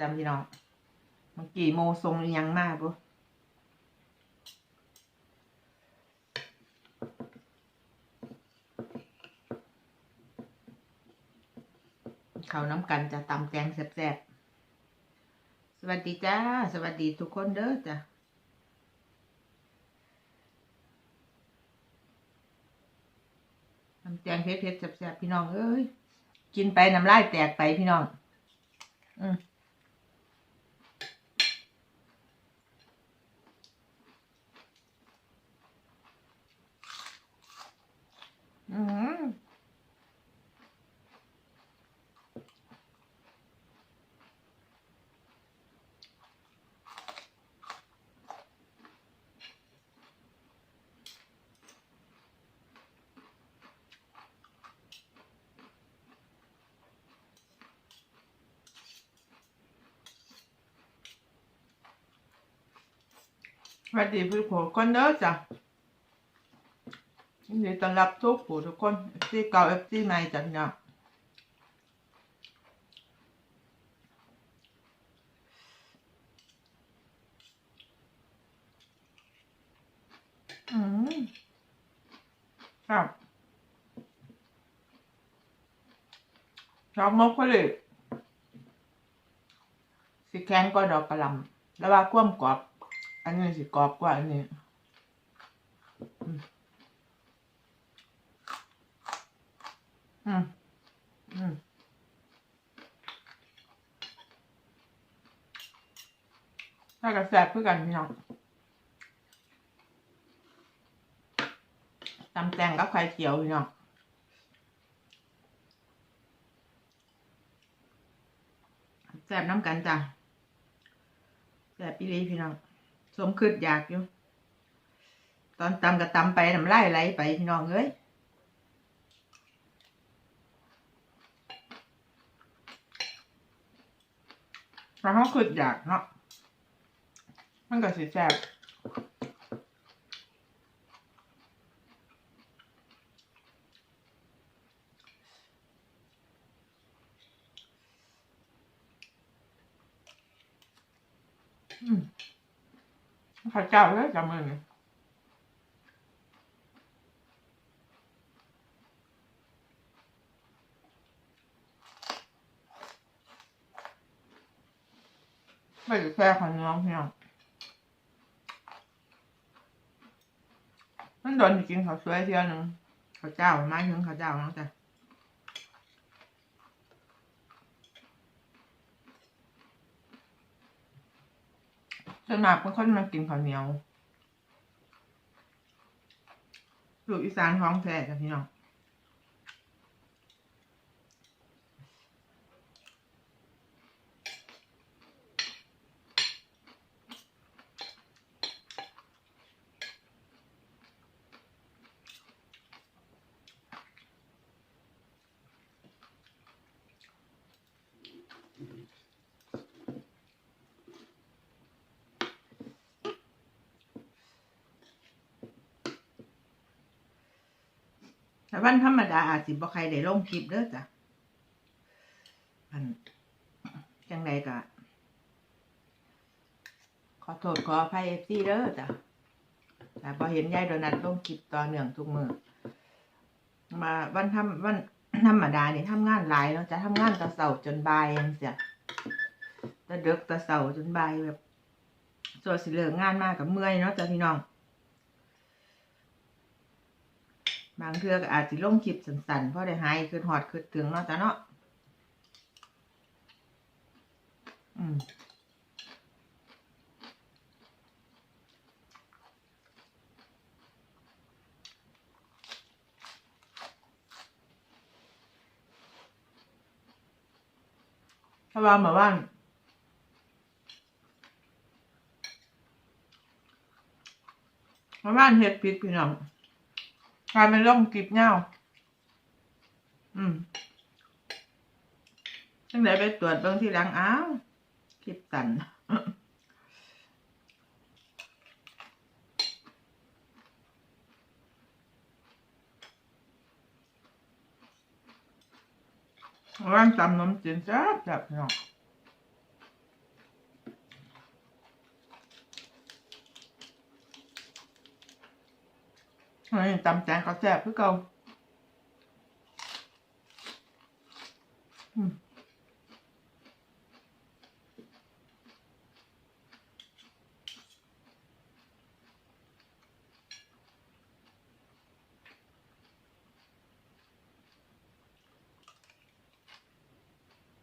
จำพี่น้องเมื่อกี้โมทรงยังมากปุ๊เขาน้ำกันจะตำแตงแซ่บๆ สวัสดีจ้า สวัสดีทุกคนเด้อจ้ะน้ำแกงเผ็ดๆแซ่บๆ พี่น้องเอ้ย กินไปน้ำลายแตกไปพี่น้อง อืมอืม สวัสดีพี่ผู้คนเด้อจ้ะยินดีต้อนรับทุกผู้ทุกคนเอฟซีเก่าเอฟซีใหม่จ้ะพี่น้องอืมครับชอบมกพอเลยสิแข็งก็ดอกกระลำแล้วว่าความกรอบ อันนี้สิกรอบกว่าอันนี้อืมอืมถ้ากระแสบเพื่อกันพี่น้องตำแตงกับไข่เขียวพี่น้องแสบน้ำกันจ้ะแสบปีรีพี่น้อง สมคืดอยากอยู่ ตอนตำก็ตำไปน้ำลายไหลไปพี่น้องเอ้ยเพราะเขาคืดอยากเนาะมันก็สิแซ่บอืม ข้าวเจ้าเลยจำมือนี่ไม่ได้แค่ขน้องพี่น้องมันโดนกินข้าวสวยเที่ยวหนึงข้าวเจ้าไม้ถึงข้าวเจ้าเนาะจ้ะ ส่วนมากเป็นคนมากินข้าวเหนียวลูกอีสานท้องแท้จ้ะพี่น้อง แต่วันธรรมดาอาจสิบ่ใครได้ลงคลิปเด้อจ้ะอันจังใดก็ขอโทษขออภัยเอฟซีเด้อจ้ะแต่พอเห็นยายโดนัทลงคลิปต่อเนื่องทุกมือมาวันทำวันธรรมดานี่ทำงานหลายเนาะจะทำงานตะเสาจนบ่ายจังเสียตะเดึกตะเสาจนบ่ายแบบส่วนสิเลิกงานมากกับเมื่อยเนาะจ้ะพี่น้อง บางเทื่อก็อาจสิลงคลิปสั้นๆเพราะได้หายคือหอดคือถึงเนาะจ้ะเนาะอืมถ้าว่าเหมือนว่าเมื่านเฮ็ดผิดพี่น้อง กลายเป็นเรื่องกลิบเงาอืมตั้งแต่ไปตรวจเบื้องที่หลังอ้าวคลิปตันร่างตำน้ำจีนแซ่บแบบเนาะ อันนี้ตำแตงก็แซ่บคือเก่าอืม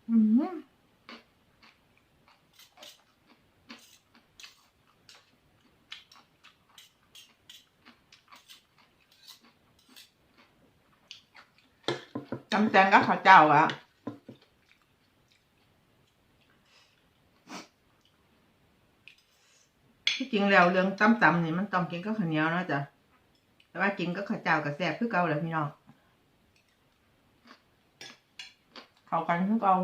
อืม ตำแตงก็ข้าวเจ้าอะที่จริงแล้วเรื่องตำตำนี่มันต้องกินก็ข้าวเหนียวเนาะจ้ะแต่ว่ากินก็ข้าวเจ้ากับแซ่บคือเก่าแหละพี่น้องเข้ากันคือเก่า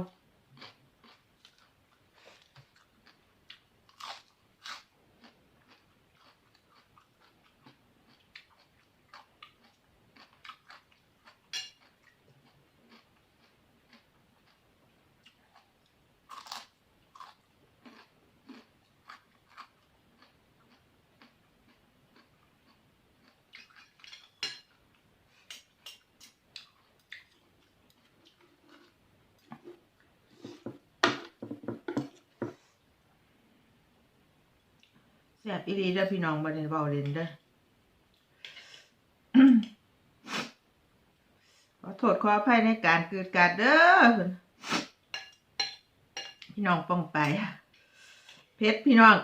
แซ่บอีรีเด้อพี่น้องบ่ได้เบาเล่นเด้อขอโทษขออภัยในการเกิดการเด้อพี่น้องป้องไปเพชรพี่น้อง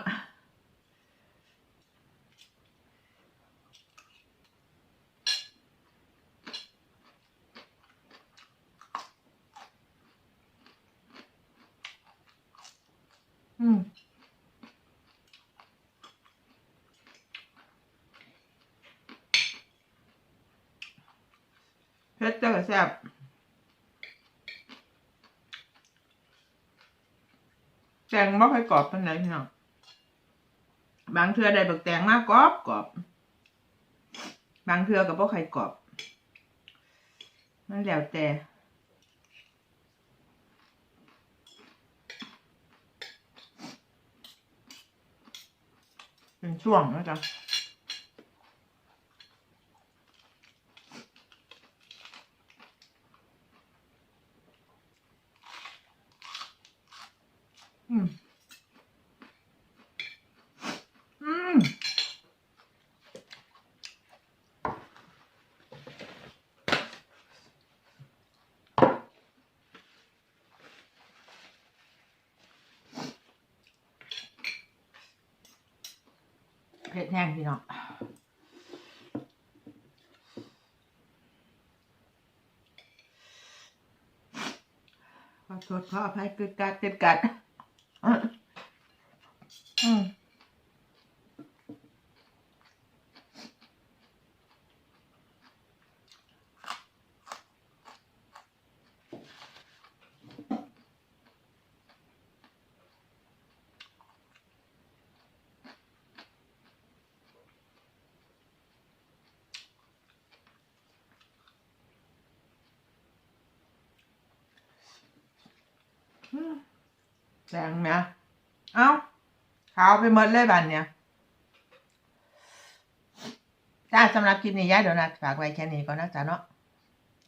อืม เพชรเจ้าก็แซ่บแตงบ่ค่อยกรอบปานใดพี่น้องบางเทื่อได้บักแตงมากกรอบกรอบบางเทื่อก็บ่ค่อยกรอบมันแล้วแต่เป็นช่วงนะจ๊ะ อืมอืมเผ็ดแห้งพี่น้องขอโทษขออภัยเกิดการเกิดการอืม แดงไหมเอ้าขาวไปหมดเลยบันเนี่ยจ้าสำหรับคลิปนี้ย้าเดี๋ยวนะฝากไว้แค่นี้ก่อนนะจ๊ะเนาะ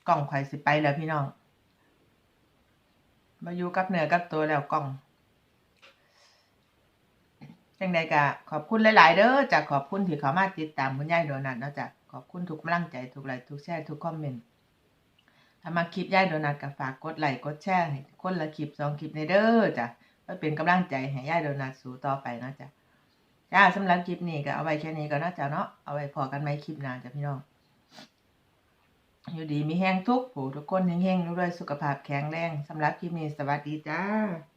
กล่องข่อยสิไปแล้วพี่น้องมาอยู่กับเนื้อกับตัวแล้วกล่องจังใดกะขอบคุณหลาย ๆ เด้อจ้ะขอบคุณที่เขามาติดตามคุณยายโดนัทเนาะจ้ะขอบคุณทุกกำลังใจทุกไลค์ทุกแชร์ทุกคอมเมนต์ ถ้ามาคลิปย่ายโดนัทก็ฝากกดไลค์กดแชร์ให้คนละคลิปสองคลิปในเด้อจ้ะเพื่อเป็นกำลังใจให้ย่ายโดนัทสู้ต่อไปนะจ้ะจ้าสำหรับคลิปนี้ก็เอาไว้แค่นี้ก่อนเนาะจ้ะเนาะเอาไว้พอกันไหมคลิปหน้าจ้ะพี่น้องอยู่ดีมีแห้งทุกผู้ทุกคนแห้งๆด้วยสุขภาพแข็งแรงสำหรับคลิปนี้สวัสดีจ้า